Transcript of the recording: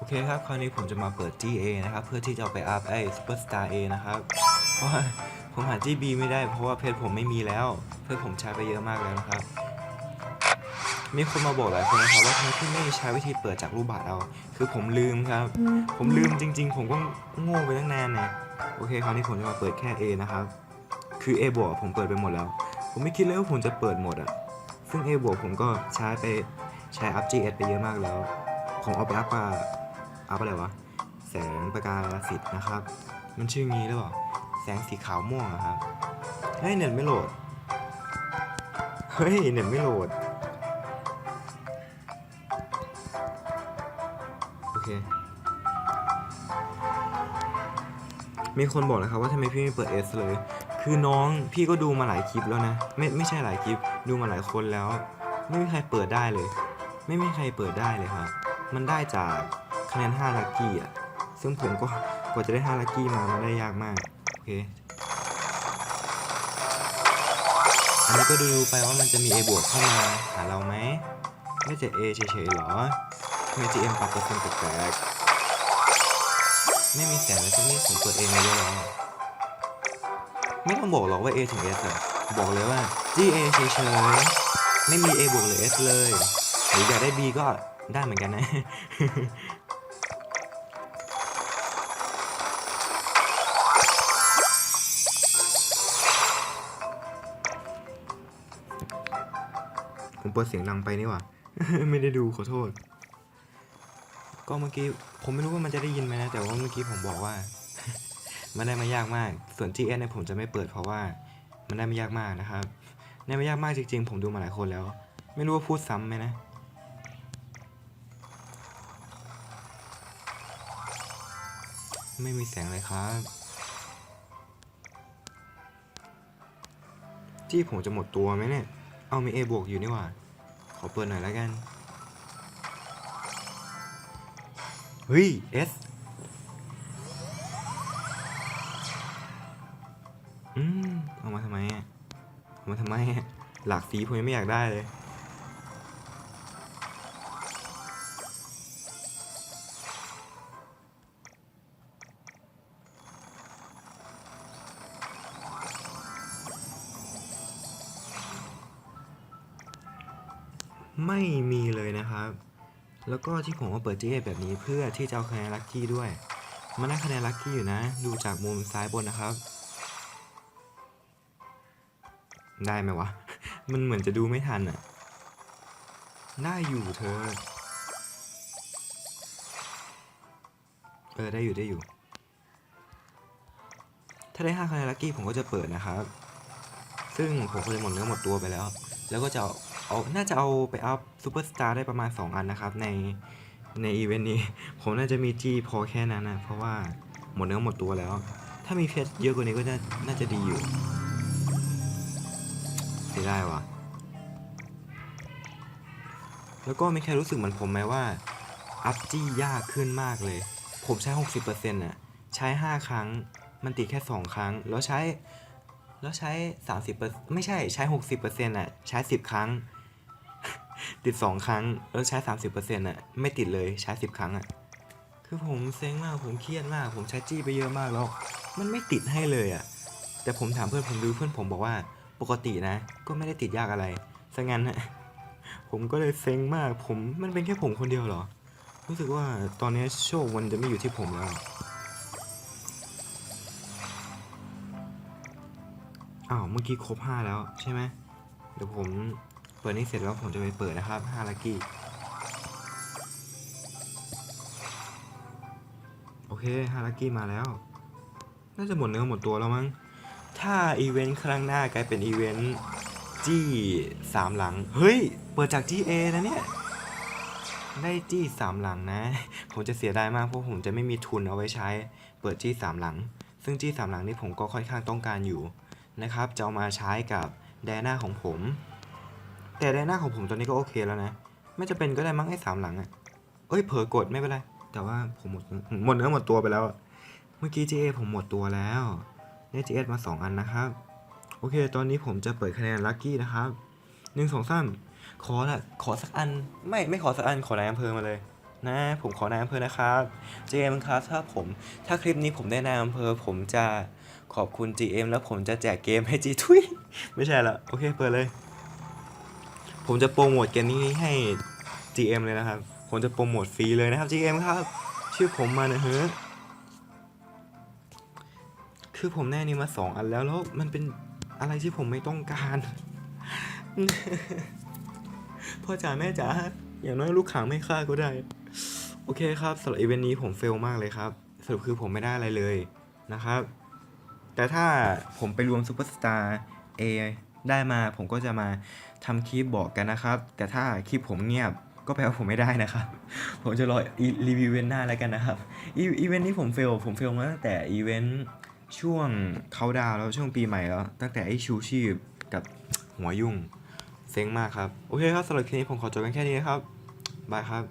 โอเคครับ คราวนี้ผมจะมาเปิด GA นะครับ เพื่อที่จะเอาไปอัพไอ้ Superstar A นะครับ เพราะว่าผมหา GB ไม่ได้เพราะว่าเพจผมไม่มีแล้ว เพื่อนผมใช้ไปเยอะมากแล้วนะครับ มีคนมาบอกหลายคนนะครับว่าทำไมพี่ไม่ใช้วิธีเปิดจากรูปบัตรเอา คือผมลืมครับ ผมลืมจริง ๆ ผมก็โง่ไปตั้งนานเนี่ยโอเค คราวนี้ผมจะมาเปิดแค่ A นะครับ คือ A บวกผมเปิดไปหมดแล้ว ผมไม่คิดเลยว่าผมจะเปิดหมดอะซึ่ง A บวกผมก็ใช้ไปใช้อัพ GS ไปเยอะมากแล้ว ผมเอาไปอัพมา อัพอะไรวะ แสงประกายสิทธิ์นะครับ มันชื่องี้หรือเปล่า แสงสีขาวม่วงอะครับเฮ้ยเน็ตไม่โหลด เฮ้ยเน็ตไม่โหลด โอเค มีคนบอกนะครับว่าทำไมพี่ไม่เปิด S เลย คือน้องพี่ก็ดูมาหลายคลิปแล้วนะ ไม่ไม่ใช่หลายคลิป ดูมาหลายคนแล้ว ไม่มีใครเปิดได้เลย ไม่มีใครเปิดได้เลยครับ มันได้จาก คะแนน5ลัคกี้อะ ซึ่งผมก็กว่าจะได้5ลัคกี้มามันได้ยากมาก โอเค อันนี้ก็ดูไปว่ามันจะมี A บวกเข้ามาหาเราไหม ไม่จะ A เฉยๆหรอทำไม GM ปรับเปอร์เซ็นต์แปลกๆไม่มีแสงเลยสักนิดผมเปิดเองมาเยอะแล้วอะไม่ต้องบอกหรอกว่า A ถึง S อะบอกเลยว่า GA เฉยๆ ไม่มี A บวกหรือ S เลย หรืออยากได้ B ก็ได้เหมือนกันนะ ผมเปิดเสียงดังไปนี่หว่า ไม่ได้ดูขอโทษ ก็เมื่อกี้ผมไม่รู้ว่ามันจะได้ยินไหมนะ แต่ว่าเมื่อกี้ผมบอกว่า มันได้มายากมาก ส่วน GS เนี่ยผมจะไม่เปิดเพราะว่า มันได้ไม่ยากมากนะครับ ได้ไม่ยากมากจริง ๆ ผมดูมาหลายคนแล้ว ไม่รู้ว่าพูดซ้ำไหมนะไม่มีแสงเลยครับ ที่ผมจะหมดตัวไหมเนี่ย เอามี A บวกอยู่นี่หว่า ขอเปิดหน่อยแล้วกัน เฮ้ย S อืม เอามาทำไมอะ เอามาทำไมอะ หลากสีผมยังไม่อยากได้เลย ไม่มีเลยนะครับ แล้วก็ที่ผมมาเปิด GA แบบนี้เพื่อที่จะเอาคะแนนลัคกี้ด้วย มันได้คะแนนลัคกี้อยู่นะ ดูจากมุมซ้ายบนนะครับ ได้ไหมวะ มันเหมือนจะดูไม่ทันอะได้อยู่เธอ เออได้อยู่ได้อยู่ ถ้าได้5คะแนนลัคกี้ผมก็จะเปิดนะครับ ซึ่งผมเคยหมดเนื้อหมดตัวไปแล้ว แล้วก็จะ เอาน่าจะเอาไปอัพซูเปอร์สตาร์ได้ประมาณ 2 อันนะครับ ในในอีเวนต์นี้ ผมน่าจะมีที่พอแค่นั้นนะ เพราะว่าหมดเนื้อหมดตัวแล้ว ถ้ามีเพชรเยอะกว่านี้ก็น่าน่าจะดีอยู่เสียได้ว่ะ แล้วก็มีใครรู้สึกเหมือนผมไหมว่า อัพจี้ยากขึ้นมากเลย ผมใช้ 60%น่ะ ใช้ 5 ครั้ง มันติดแค่ 2 ครั้ง แล้วใช้ แล้วใช้ 30เปอร์ไม่ใช่ ใช้ 60เปอร์เซ็นต์อะ ใช้ 10 ครั้ง ติด2ครั้งแล้วใช้30เปอร์เซ็นต์อะไม่ติดเลยใช้10ครั้งอะคือผมเซ็งมากผมเครียดมาก ผมใช้จี้ไปเยอะมากแล้ว มันไม่ติดให้เลยอะแต่ผมถามเพื่อนผมดูเพื่อนผมบอกว่าปกตินะ ก็ไม่ได้ติดยากอะไรซะงั้นนะผมก็เลยเซ็งมากผมมันเป็นแค่ผมคนเดียวเหรอ รู้สึกว่าตอนนี้โชคมันจะไม่อยู่ที่ผมแล้วอ้าวเมื่อกี้ครบห้าแล้วใช่ไหมเดี๋ยวผม เปิดนี้เสร็จแล้วผมจะไปเปิดนะครับห้าลักกี้ โอเคห้าลักกี้มาแล้ว น่าจะหมดเนื้อหมดตัวแล้วมั้ง ถ้าอีเวนต์ครั้งหน้ากลายเป็นอีเวนต์จี้สามหลัง เฮ้ย เปิดจากจี้เอนะเนี่ย ได้จี้สามหลังนะ ผมจะเสียดายมากเพราะผมจะไม่มีทุนเอาไว้ใช้ เปิดจี้สามหลัง ซึ่งจี้สามหลังนี่ผมก็ค่อนข้างต้องการอยู่นะครับ จะเอามาใช้กับแดน่าของผม แต่แดน่าของผมตอนนี้ก็โอเคแล้วนะ ไม่จะเป็นก็ได้มั้งไอ้สามหลังอะ่ะเอ้ยเผลอกดไม่เป็นไร แต่ว่าผมหมดหมดเนื้อหมดตัวไปแล้ว เมื่อกี้ GA ผมหมดตัวแล้วได้ GS มา 2 อันนะครับ โอเค ตอนนี้ผมจะเปิดคะแนนลัคกี้นะครับหนึ่งสองสามขอละขอสักอัน ไม่ไม่ขอสักอันขอนายอำเภอมาเลย นะ ผมขอนายอำเภอนะครับ GM ครับถ้าผม ถ้าคลิปนี้ผมได้นายอำเภอ ผมจะขอบคุณ GM แล้วผมจะแจกเกมให้ G ทุยไม่ใช่ละโอเคเปิดเลย ผมจะโปรโมทเกมนี้ให้ GM เลยนะครับ ผมจะโปรโมทฟรีเลยนะครับ GM ครับ ชื่อผมมานะเฮ้คือผมแน่นี่มาสองอันแล้วแล้วมันเป็นอะไรที่ผมไม่ต้องการ พ่อจ๋าแม่จ๋าอย่างน้อยลูกขังไม่ฆ่าก็ได้ โอเคครับสำหรับอีเวนต์นี้ผมเฟลมากเลยครับสรุปคือผมไม่ได้อะไรเลยนะครับ แต่ถ้าผมไปรวมซูเปอร์สตาร์ A ได้มาผมก็จะมาทำคลิปบอกกันนะครับ แต่ถ้าคลิปผมเงียบก็แปลว่าผมไม่ได้นะครับ ผมจะรอรีวิวเวนหน้าแล้วกันนะครับอีเวนต์นี้ผมเฟลผมเฟลมาตั้งแต่อีเวนต์ช่วงเขาดาวแล้วช่วงปีใหม่แล้ว ตั้งแต่ไอชูชีพกับหัวยุ่งเซ็งมากครับ โอเคครับสำหรับคลิปนี้ผมขอจบกันแค่นี้นะครับ บายครับ